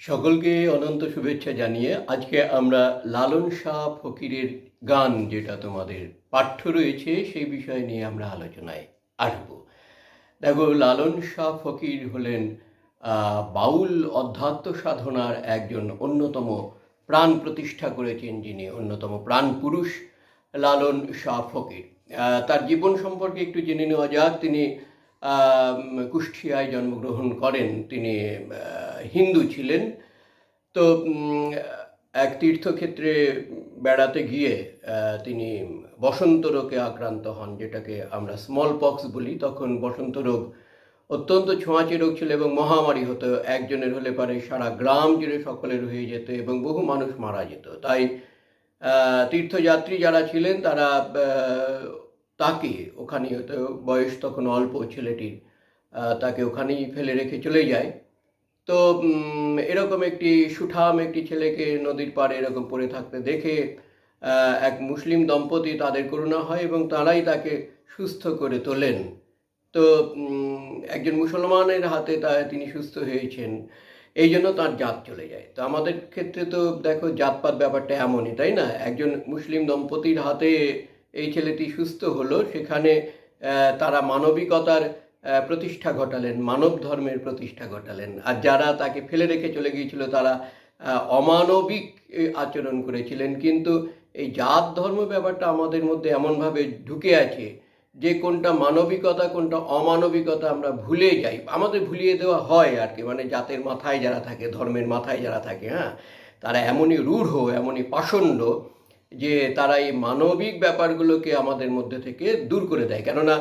সকলকে অনন্ত শুভেচ্ছা জানিয়ে আজকে আমরা লালন শাহ ফকিরের গান যেটা তোমাদের পাঠ্য রয়েছে, সেই বিষয় নিয়ে আমরা আলোচনায় আসব। দেখো, লালন শাহ ফকির হলেন বাউল অধ্যাত্ম সাধনার একজন অন্যতম প্রাণ প্রতিষ্ঠা করেছেন যিনি অন্যতম প্রাণ পুরুষ লালন শাহ ফকির। তার জীবন সম্পর্কে একটু জেনে নেওয়া যাক। তিনি কুষ্টিয়ায় জন্মগ্রহণ করেন। তিনি হিন্দু ছিলেন। তো এক তীর্থক্ষেত্রে বেড়াতে গিয়ে তিনি বসন্ত রোগে আক্রান্ত হন, যেটাকে আমরা স্মল পক্স বলি। তখন বসন্ত রোগ অত্যন্ত ছোঁয়াচে রোগ ছিল এবং মহামারী হতো। একজনের হলে পারে সারা গ্রাম জুড়ে সকলের হয়ে যেত এবং বহু মানুষ মারা যেত। তাই তীর্থযাত্রী যারা ছিলেন, তারা তাকে ওখানে হয়তো বয়স তখন অল্প ছেলেটির তাকে ওখানেই ফেলে রেখে চলে যায়। তো এরকম একটি সুঠাম একটি ছেলেকে নদীর পাড়ে এরকম পড়ে থাকতে দেখে এক মুসলিম দম্পতি তাদের করুণা হয় এবং তারাই তাকে সুস্থ করে তোলেন। তো একজন মুসলমানের হাতে তা, তিনি সুস্থ হয়েছেন, এই জন্য তার জাত চলে যায়। তো আমাদের ক্ষেত্রে তো দেখো, জাতপাত ব্যাপারটা এমনই, তাই না? একজন মুসলিম দম্পতির হাতে এই ছেলেটি সুস্থ হলো, সেখানে তারা মানবিকতার প্রতিষ্ঠা ঘটালেন, মানব ধর্মের প্রতিষ্ঠা ঘটালেন। আর যারা তাকে ফেলে রেখে চলে গিয়েছিল, তারা অমানবিক আচরণ করেছিলেন। কিন্তু এই জাত ধর্ম ব্যাপারটা আমাদের মধ্যে এমনভাবে ঢুকে আছে যে, কোনটা মানবিকতা, কোনটা অমানবিকতা আমরা ভুলে যাই। আমাদের ভুলিয়ে দেওয়া হয় আর কি। মানে জাতের মাথায় যারা থাকে, ধর্মের মাথায় যারা থাকে হ্যাঁ তারা এমনই রূঢ়, এমনই পাষণ্ড যে, তারা এই মানবিক ব্যাপারগুলোকে আমাদের মধ্যে থেকে দূর করে দেয়। কেননা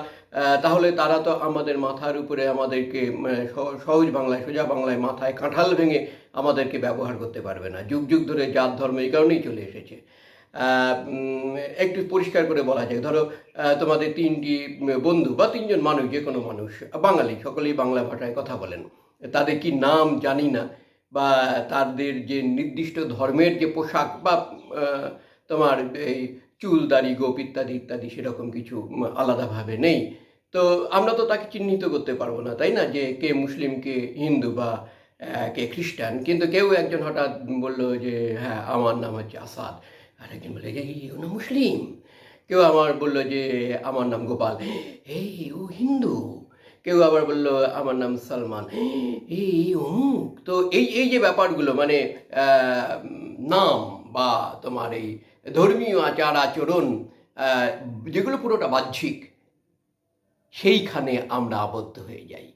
তাহলে তারা তো আমাদের মাথার উপরে আমাদেরকে সহজ বাংলায়, সোজা বাংলায় মাথায় কাঁঠাল ভেঙে আমাদেরকে ব্যবহার করতে পারবে না। যুগ যুগ ধরে জাত, ধর্ম এই কারণেই চলে এসেছে। একটু পরিষ্কার করে বলা যায়, ধরো তোমাদের তিনটি বন্ধু বা তিনজন মানুষ, যে কোনো মানুষ, বাঙালি, সকলেই বাংলা ভাষায় কথা বলেন, তাদের কি নাম জানি না, বা তাদের যে নির্দিষ্ট ধর্মের যে পোশাক বা তোমার এই চুল দাড়ি, গোপ ইত্যাদি ইত্যাদি, সেরকম কিছু আলাদাভাবে নেই। তো আমরা তো তাকে চিহ্নিত করতে পারব না, তাই না? যে কে মুসলিম, কে হিন্দু বা কে খ্রিস্টান। কিন্তু কেউ একজন হঠাৎ বলল যে হ্যাঁ আমার নাম হচ্ছে আসাদ। আর একজন বলে যে ও না মুসলিম। কেউ আমার বলল যে, আমার নাম গোপাল। এই, ও হিন্দু। কেউ আবার বলল, আমার নাম সালমান। এই অমুক? তো এই এই যে ব্যাপারগুলো মানে নাম বা তোমার এই ধর্মীয় আচার আচরণ যেগুলো পুরোটা বাহ্যিক সেইখানে আমরা আবদ্ধ হয়ে যাই।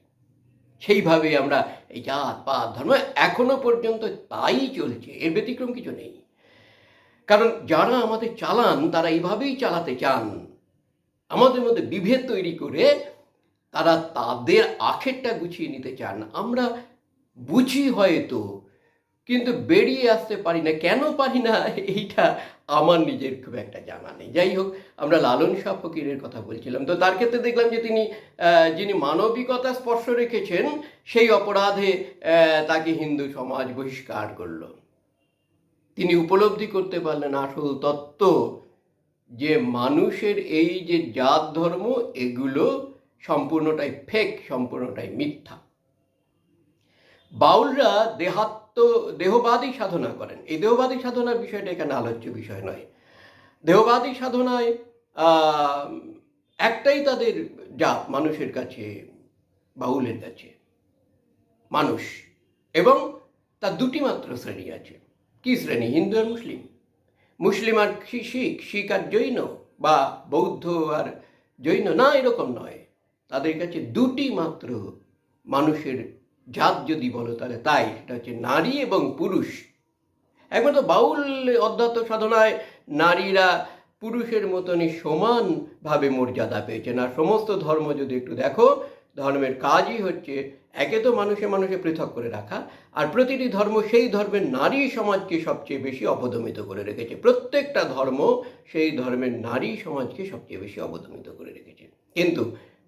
সেইভাবে আমরা এই জাত, পাত, ধর্ম এখনও পর্যন্ত তাই চলছে। এর ব্যতিক্রম কিছু নেই। কারণ যারা আমাদের চালান, তারা এইভাবেই চালাতে চান। আমাদের মধ্যে বিভেদ তৈরি করে তারা তাদের আখেরটা গুছিয়ে নিতে চান। আমরা বুঝি হয়তো কিন্তু বেরিয়ে আসতে পারি না। কেন পারি না? এইটা আমার নিজের খুব একটা জানা নেই। যাই হোক, আমরা লালন শাহ ফকিরের কথা বলছিলাম। তো তার ক্ষেত্রে দেখলাম যে তিনি যিনি মানবিকতা স্পর্শ রেখেছেন, সেই অপরাধে তাকে হিন্দু সমাজ বহিষ্কার করল। তিনি উপলব্ধি করতে পারলেন আসল তত্ত্ব যে মানুষের এই যে জাত ধর্ম, এগুলো সম্পূর্ণটাই ফেক সম্পূর্ণটাই মিথ্যা। বাউলরা দেহাত্ম, দেহবাদী সাধনা করেন। এই দেহবাদী সাধনার বিষয়টা এখানে আলোচ্য বিষয় নয়। দেহবাদী সাধনায় একটাই তাদের জাত মানুষের কাছে, বাউলের কাছে। মানুষ। এবং তার দুটি মাত্র শ্রেণি আছে। কি শ্রেণি? হিন্দু আর মুসলিম। মুসলিম আর শিখ শিখ আর জৈন, বা বৌদ্ধ আর জৈন না, এরকম নয়। তাদের কাছে দুটি মাত্র মানুষের জাত যদি বলো তাহলে তাই, সেটা হচ্ছে নারী এবং পুরুষ। একমাত্র বাউল অধ্যাত্ম সাধনায় নারীরা পুরুষের মতনই সমানভাবে মর্যাদা পেয়েছে না সমস্ত ধর্ম যদি একটু দেখো, ধর্মের কাজই হচ্ছে একে তো মানুষে মানুষে পৃথক করে রাখা, আর প্রতিটি ধর্ম সেই ধর্মের নারী সমাজকে সবচেয়ে বেশি অপদমিত করে রেখেছে। প্রত্যেকটা ধর্ম সেই ধর্মের নারী সমাজকে সবচেয়ে বেশি অবদমিত করে রেখেছে। কিন্তু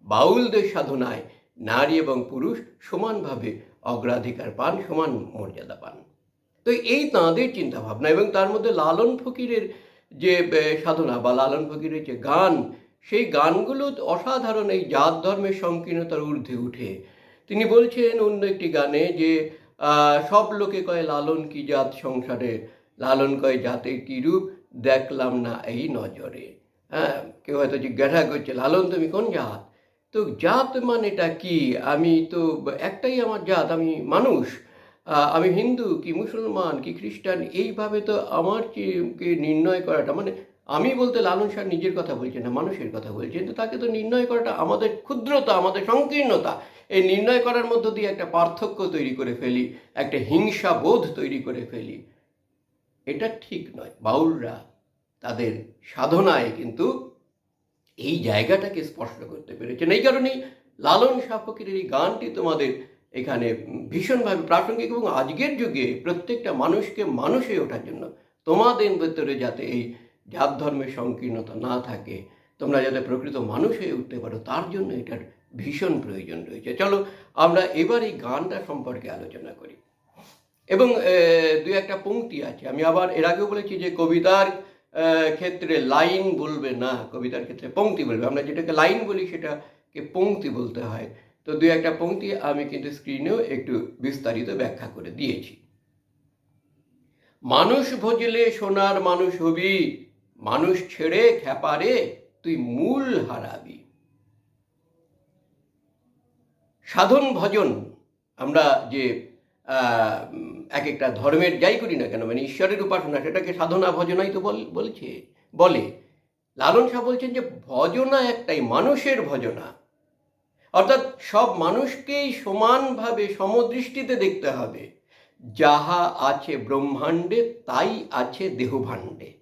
বাউলদের সাধনায় নারী এবং পুরুষ সমানভাবে অগ্রাধিকার পান, সমান মর্যাদা পান। তো এই তাঁদের চিন্তাভাবনা এবং তার মধ্যে লালন ফকিরের যে সাধনা বা লালন ফকিরের যে গান, সেই গানগুলো অসাধারণ এই জাত ধর্মের সংকীর্ণতার ঊর্ধ্বে উঠে। তিনি বলছেন অন্য একটি গানে যে সব লোকে কয় লালন কি জাত সংসারে, লালন কয় জাতের কি রূপ, দেখলাম না এই নজরে। হ্যাঁ কেউ হয়তো জিজ্ঞাসা করছে, লালন তুমি কোন জাত? তো জাত মানেটা কি? আমি তো একটাই আমার জাত, আমি মানুষ। আমি হিন্দু, কি মুসলমান, কি খ্রিস্টান, এইভাবে তো আমার কি- নির্ণয় করাটা? মানে আমি বলতে লালন শাহ নিজের কথা বলছেন না, মানুষের কথা বলছেন, তো তাকে তো নির্ণয় করাটা আমাদের ক্ষুদ্রতা, আমাদের সংকীর্ণতা। এই নির্ণয় করার মধ্য দিয়ে একটা পার্থক্য তৈরি করে ফেলি, একটা হিংসা বোধ তৈরি করে ফেলি। এটা ঠিক নয়। বাউলরা তাদের সাধনায় কিন্তু এই জায়গাটাকে স্পষ্ট করতে পেরেছেন। এই কারণেই লালন শাহ ফকিরের এই গানটি তোমাদের এখানে ভীষণভাবে প্রাসঙ্গিক এবং আজকের যুগে প্রত্যেকটা মানুষকে মানুষ হয়ে ওঠার জন্য তোমাদের ভেতরে যাতে এই জাত ধর্মের সংকীর্ণতা না থাকে, তোমরা যাতে প্রকৃত মানুষ হয়ে উঠতে পারো, তার জন্য এটার ভীষণ প্রয়োজন রয়েছে। চলো আমরা এবার এই গানটা সম্পর্কে আলোচনা করি। এবং দু একটা পঙ্ক্তি আছে। আমি আবার এর আগেও বলেছি যে কবিতার ক্ষেত্রে লাইন বলবে না, কবিতার ক্ষেত্রে পংক্তি বলবে। আমরা যেটাকে লাইন বলি সেটাকে পংক্তি বলতে হয়। তো দু একটা পংক্তি আমি কিন্তু স্ক্রিনেও একটু বিস্তারিত ব্যাখ্যা করে দিয়েছি। মানুষ ভজলে সোনার মানুষ হবি, মানুষ ছেড়ে খেপারে তুই মূল হারাবি। সাধন ভজন, আমরা যে এক একটা ধর্মের যাই করি না কেন মানে ঈশ্বরের উপাসনা, সেটাকে সাধনা, ভজনাই তো বল, বলছে, বলে। লালন শাহ বলছেন যে, ভজনা একটাই, মানুষের ভজনা। অর্থাৎ সব মানুষকেই সমানভাবে, সমদৃষ্টিতে দেখতে হবে। যাহা আছে ব্রহ্মাণ্ডে, তাই আছে দেহভাণ্ডে।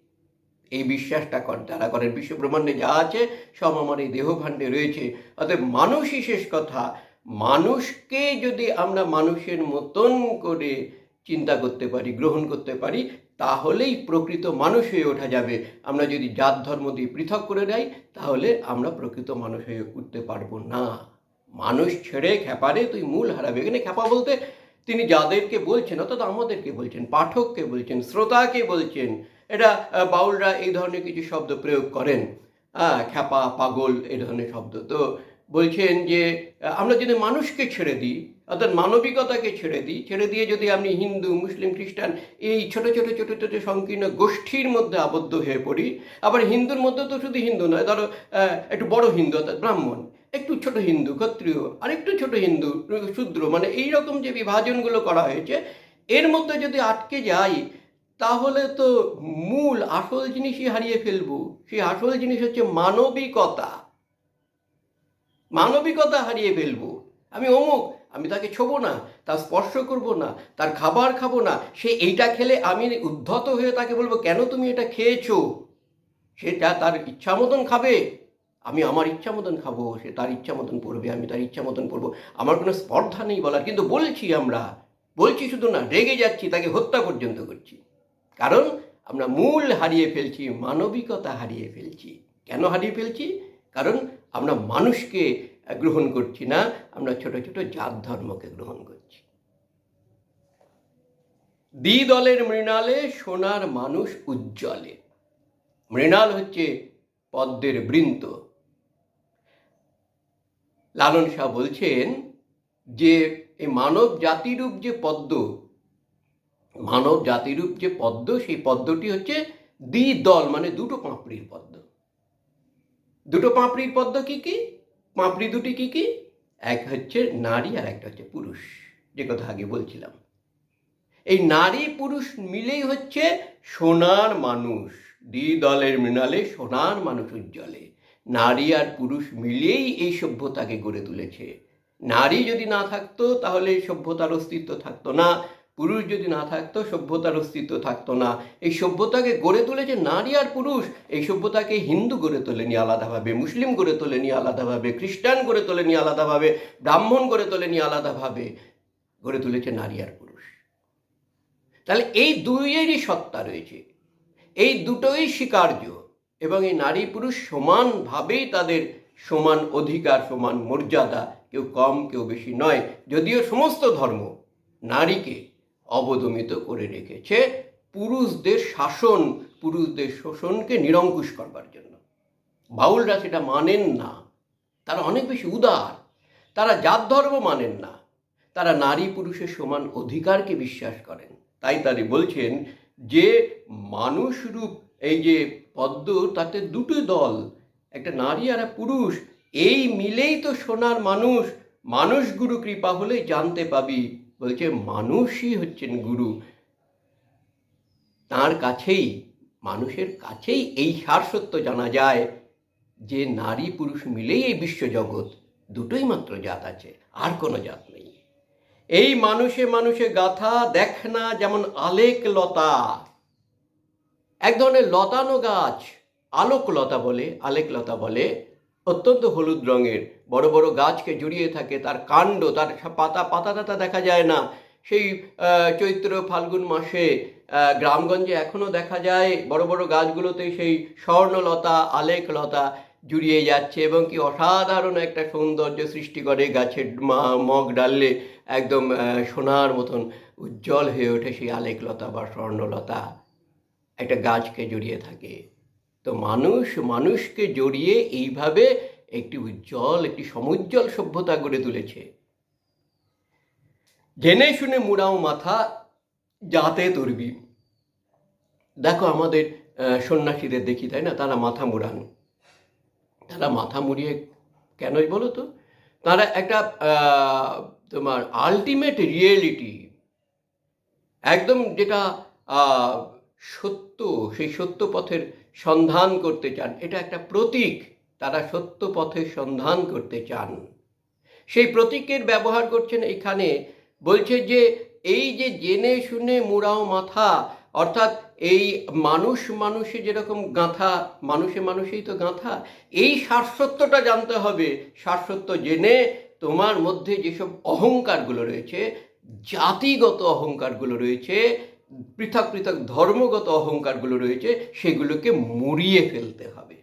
এই বিশ্বাসটা কর, যারা করেন বিশ্ব ব্রহ্মাণ্ডে যা আছে, সব আমার এই দেহভাণ্ডে রয়েছে। অতএব মানুষই শেষ কথা। মানুষকে যদি আমরা মানুষের মতন করে চিন্তা করতে পারি, গ্রহণ করতে পারি, তাহলেই প্রকৃত মানুষ হয়ে ওঠা যাবে। আমরা যদি জাত ধর্ম দিয়ে পৃথক করে দেয়, তাহলে আমরা প্রকৃত মানুষ হয়ে উঠতে পারব না। মানুষ ছেড়ে খেপারে তুই মূল হারাবে। এখানে খেপা বলতে তিনি যাদেরকে বলছেন, অর্থাৎ আমাদেরকে বলছেন, পাঠককে বলছেন, শ্রোতাকে বলছেন, এটা বাউলরা এই ধরনের কিছু শব্দ প্রয়োগ করেন। হ্যাঁ খ্যাপা, পাগল এই ধরনের শব্দ। তো বলছেন যে আমরা যদি মানুষকে ছেড়ে দিই, অর্থাৎ মানবিকতাকে ছেড়ে দিই, ছেড়ে দিয়ে যদি আপনি হিন্দু, মুসলিম, খ্রিস্টান এই ছোট ছোট ছোট ছোট সংকীর্ণ গোষ্ঠীর মধ্যে আবদ্ধ হয়ে পড়ি, আবার হিন্দুর মধ্যে তো শুধু হিন্দু নয়, ধরো একটু বড় হিন্দু, অর্থাৎ ব্রাহ্মণ, একটু ছোট হিন্দু, ক্ষত্রিয় আর একটু ছোট হিন্দু, শূদ্র মানে এই রকম যে বিভাজনগুলো করা হয়েছে, এর মধ্যে যদি আটকে যাই, তাহলে তো মূল আসল জিনিসই হারিয়ে ফেলব। সেই আসল জিনিস হচ্ছে মানবিকতা। মানবিকতা হারিয়ে ফেলব। আমি অমুক, আমি তাকে ছোবো না, তার স্পর্শ করব না, তার খাবার খাব না, সে এইটা খেলে আমি উদ্ধত হয়ে তাকে বলব, কেন তুমি এটা খেয়েছো? সেটা তার ইচ্ছা মতন খাবে, আমি আমার ইচ্ছা মতন খাব, সে তার ইচ্ছা মতন পড়বে, আমি তার ইচ্ছা মতন পড়ব। আমার কোনো স্পর্ধা নেই বলার, কিন্তু বলছি আমরা, বলছি শুধু না, রেগে যাচ্ছি, তাকে হত্যা পর্যন্ত করছি। কারণ আমরা মূল হারিয়ে ফেলছি, মানবিকতা হারিয়ে ফেলছি। কেন হারিয়ে ফেলছি? কারণ আমরা মানুষকে গ্রহণ করছি না, আমরা ছোট ছোট জাত ধর্মকে গ্রহণ করছি। দ্বি দলের মৃণালে সোনার মানুষ উজ্জ্বলে। মৃণাল হচ্ছে পদ্মের বৃন্ত লালন শাহ বলছেন যে, এই মানব জাতিরূপ যে পদ্ম, মানব জাতিরূপ যে পদ্ম, সেই পদ্মটি হচ্ছে দ্বি দল মানে দুটো পাঁপড়ির পদ্ম। দুটো পাঁপড়ির পদ্ম কি কি? পাঁপড়ি দুটি কি কি? এক হচ্ছে নারী আর একটা হচ্ছে পুরুষ, যে কথা আগে বলছিলাম। এই নারী পুরুষ মিলেই হচ্ছে সোনার মানুষ দ্বিদলের মৃণালে সোনার মানুষ উজ্জ্বলে। নারী আর পুরুষ মিলেই এই সভ্যতাকে গড়ে তুলেছে। নারী যদি না থাকতো, তাহলে এই সভ্যতার অস্তিত্ব থাকতো না। পুরুষ যদি না থাকতো, সভ্যতার অস্তিত্ব থাকতো না। এই সভ্যতাকে গড়ে তুলেছে নারী আর পুরুষ। এই সভ্যতাকে হিন্দু গড়ে তোলেনি আলাদাভাবে, মুসলিম গড়ে তোলেনি আলাদাভাবে, খ্রিস্টান গড়ে তোলেনি আলাদাভাবে, ব্রাহ্মণ গড়ে তোলেনি আলাদাভাবে, গড়ে তুলেছে নারী আর পুরুষ। তাহলে এই দুইয়েরই সত্তা রয়েছে। এই দুটোই স্বীকার্য এবং এই নারী পুরুষ সমানভাবেই তাদের সমান অধিকার, সমান মর্যাদা, কেউ কম, কেউ বেশি নয়। যদিও সমস্ত ধর্ম নারীকে অবদমিত করে রেখেছে পুরুষদের শাসন, পুরুষদের শোষণকে নিরঙ্কুশ করবার জন্য। বাউলরা সেটা মানেন না। তারা অনেক বেশি উদার। তারা জাত ধর্ম মানেন না। তারা নারী পুরুষের সমান অধিকারকে বিশ্বাস করেন। তাই তারা বলছেন যে মানুষরূপ এই যে পদ্ম, তাতে দুটো দল, একটা নারী আর পুরুষ, এই মিলেই তো সোনার মানুষ। মানুষ গুরু কৃপা হলে জানতে পাবি। বলছে, মানুষই হচ্ছেন গুরু। তার কাছেই, মানুষের কাছেই এই সারসত্য জানা যায় যে নারী পুরুষ মিলেই এই বিশ্বজগৎ। দুটোই মাত্র জাত আছে, আর কোনো জাত নেই। এই মানুষে মানুষে গাথা দেখ না যেমন আলেক লতা। এক ধরনের লতানো গাছ, আলোক লতা বলে, আলেক লতা বলে অত্যন্ত হলুদ রঙের, বড় বড় গাছকে জড়িয়ে থাকে, তার কাণ্ড, তার পাতা পাতা টাতা দেখা যায় না। সেই চৈত্র ফাল্গুন মাসে গ্রামগঞ্জে এখনও দেখা যায়, বড় বড় গাছগুলোতে সেই স্বর্ণলতা আলেক লতা জুড়িয়ে যাচ্ছে এবং কি অসাধারণ একটা সৌন্দর্য সৃষ্টি করে গাছের মগ ডাললে একদম সোনার মতন উজ্জ্বল হয়ে ওঠে সেই আলেকলতা বা স্বর্ণলতা। একটা গাছকে জড়িয়ে থাকে। তো মানুষ, মানুষকে জড়িয়ে এইভাবে একটি উজ্জ্বল, একটি সমুজ্জ্বল সভ্যতা গড়ে তুলেছে। জেনে শুনে মুড়াও মাথা, যাতে তুরবি। দেখো আমাদের সন্ন্যাসীদের দেখি, তাই না? তারা মাথা মুড়ান। তারা মাথা মুড়িয়ে কেনই বলো তো? তারা একটা তোমার আলটিমেট রিয়েলিটি একদম যেটা সত্য, সেই সত্য পথের সন্ধান করতে চান। এটা একটা প্রতীক। তারা সত্য পথের সন্ধান করতে চান। সেই প্রতীকের ব্যবহার করছেন এখানে। বলছে যে, এই যে জেনে শুনে মুড়াও মাথা, অর্থাৎ এই মানুষ মানুষে যেরকম গাঁথা, মানুষে মানুষেই তো গাঁথা, এই সারসত্যটা জানতে হবে। সারসত্য জেনে তোমার মধ্যে যেসব অহংকারগুলো রয়েছে, জাতিগত অহংকারগুলো রয়েছে পৃথক পৃথক ধর্মগত অহংকারগুলো রয়েছে, সেগুলোকে মুড়িয়ে ফেলতে হবে।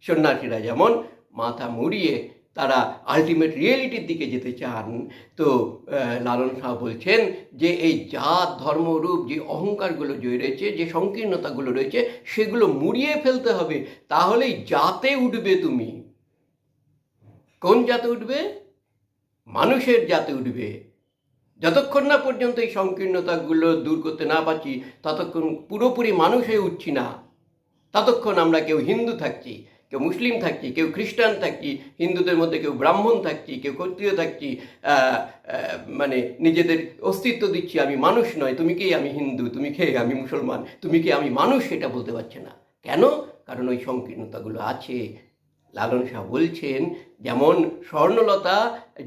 সন্ন্যাসীরা যেমন মাথা মুড়িয়ে তারা আলটিমেট রিয়েলিটির দিকে যেতে চান, তো লালন শাহ বলছেন যে এই জাত ধর্মরূপ যে অহংকারগুলো যে রয়েছে, যে সংকীর্ণতাগুলো রয়েছে, সেগুলো মুড়িয়ে ফেলতে হবে, তাহলেই জাতে উঠবে তুমি। কোন জাতে উঠবে? মানুষের জাতে উঠবে। যতক্ষণ না পর্যন্ত এই সংকীর্ণতাগুলো দূর করতে না পারছি, ততক্ষণ পুরোপুরি মানুষ হয়ে উঠছি না। ততক্ষণ আমরা কেউ হিন্দু থাকছি, কেউ মুসলিম থাকছি, কেউ খ্রিস্টান থাকছি, হিন্দুদের মধ্যে কেউ ব্রাহ্মণ থাকছি, কেউ ক্ষত্রিয় থাকছি মানে নিজেদের অস্তিত্ব দিচ্ছি, আমি মানুষ নয়, তুমি কি আমি হিন্দু, তুমি কে আমি মুসলমান, তুমি কি আমি মানুষ সেটা বলতে পারছে না। কেন? কারণ ওই সংকীর্ণতাগুলো আছে। লালন শাহ বলছেন, যেমন স্বর্ণলতা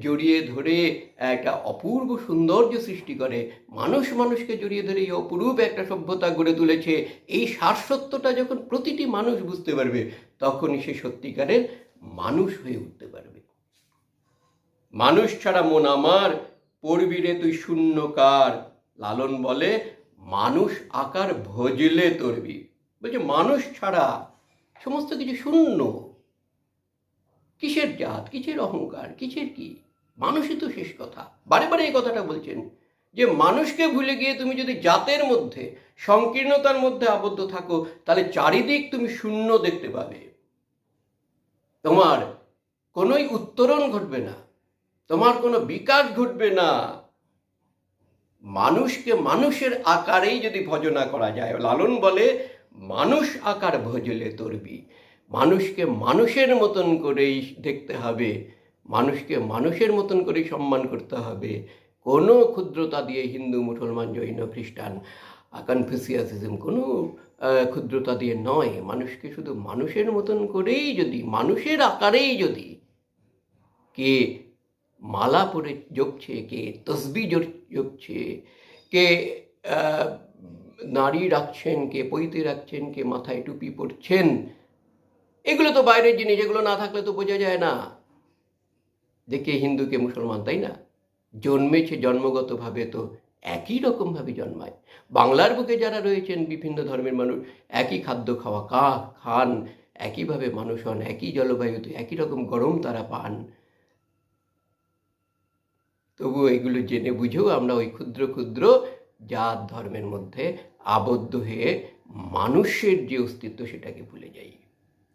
জড়িয়ে ধরে একটা অপূর্ব সৌন্দর্য সৃষ্টি করে, মানুষ মানুষকে জড়িয়ে ধরে এই অপরূপ একটা সভ্যতা গড়ে তুলেছে। এই সারসত্যটা যখন প্রতিটি মানুষ বুঝতে পারবে, তখনই সে সত্যিকারের মানুষ হয়ে উঠতে পারবে। মানুষ ছাড়া মন আমার, পড়বি রে তুই শূন্যকার লালন বলে, মানুষ আকার ভজলে তরবি। বলছে, মানুষ ছাড়া সমস্ত কিছু শূন্য। কিসের জাত, কিসের অহংকার, কিসের কি? মানুষই তো শেষ কথা। বারে বারে এই কথাটা বলছেন যে, মানুষকে ভুলে গিয়ে তুমি যদি জাতের মধ্যে, সংকীর্ণতার মধ্যে আবদ্ধ থাকো, তাহলে চারিদিক তুমি শূন্য দেখতে পাবে। তোমার কোনোই উত্তরণ ঘটবে না। তোমার কোনো বিকাশ ঘটবে না। মানুষকে মানুষের আকারেই যদি ভজনা করা যায়, লালন বলে, মানুষ আকার ভজলে তরবি। মানুষকে মানুষের মতন করেই দেখতে হবে, মানুষকে মানুষের মতন করেই সম্মান করতে হবে। কোনো ক্ষুদ্রতা দিয়ে হিন্দু, মুসলমান, জৈন, খ্রিস্টান কনফিউসিয়াসিজম কোনো ক্ষুদ্রতা দিয়ে নয়। মানুষকে শুধু মানুষের মতন করেই যদি, মানুষের আকারেই যদি কে মালা পরে জপছে, কে তসবি জপছে, কে নাড়ি রাখছেন, কে পৈতে রাখছেন, কে মাথায় টুপি পরছেন এগুলো তো বাইরের জিনিস, এগুলো না থাকলে তো বোঝা যায় না। যে কে হিন্দু কে মুসলমান, তাই না? জন্মেছে জন্মগতভাবে তো একই রকমভাবে জন্মায়। বাংলার বুকে যারা রয়েছেন বিভিন্ন ধর্মের মানুষ, একই খাদ্য খাওয়া, কা, খান, একইভাবে মানুষ হন, একই জলবায়ুতে একই রকম গরম তারা পান। তবু এগুলো জেনে বুঝেও আমরা ওই ক্ষুদ্র ক্ষুদ্র জাত ধর্মের মধ্যে আবদ্ধ হয়ে মানুষের যে অস্তিত্ব সেটাকে ভুলে যাই।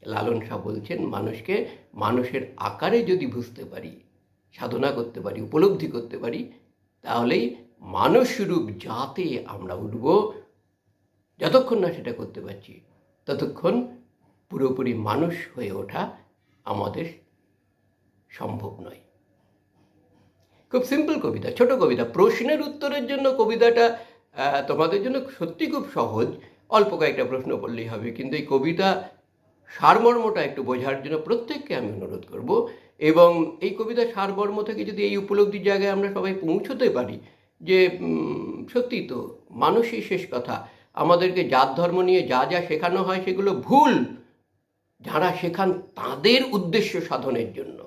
লালন শাহ বলছেন, মানুষকে, মানুষের আকারে যদি বুঝতে পারি, সাধনা করতে পারি, উপলব্ধি করতে পারি, তাহলেই মানুষরূপ যাতে আমরা উঠব। যতক্ষণ না সেটা করতে পারছি, ততক্ষণ পুরোপুরি মানুষ হয়ে ওঠা আমাদের সম্ভব নয়। খুব সিম্পল কবিতা, ছোট কবিতা। প্রশ্নের উত্তরের জন্য কবিতাটা তোমাদের জন্য সত্যি খুব সহজ। অল্প কয়েকটা প্রশ্ন করলেই হবে, কিন্তু এই কবিতা সারমর্মটা একটু বোঝার জন্য প্রত্যেককে আমি অনুরোধ করব এবং এই কবিতা সারমর্ম থেকে যদি এই উপলব্ধির জায়গায় আমরা সবাই পৌঁছতে পারি যে সত্যি তো মানুষই শেষ কথা। আমাদেরকে জাত ধর্ম নিয়ে যা যা শেখানো হয় সেগুলো ভুল। যারা শেখান তাদের উদ্দেশ্য সাধনের জন্য।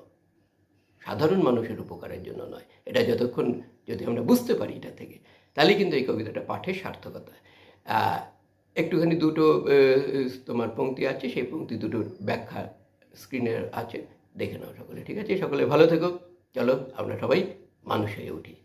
সাধারণ মানুষের উপকারের জন্য নয়। এটা যতক্ষণ যদি আমরা বুঝতে পারি এটা থেকে। তাহলে কিন্তু এই কবিতাটা পাঠের সার্থকতা। একটুখানি দুটো তোমার পঙ্ক্তি আছে, সেই পঙ্ক্তি দুটোর ব্যাখ্যা স্ক্রিনে আছে, দেখে নাও সকলে, ঠিক আছে? সকলে ভালো থেকো। চলো, আমরা সবাই মানুষ হয়ে উঠি।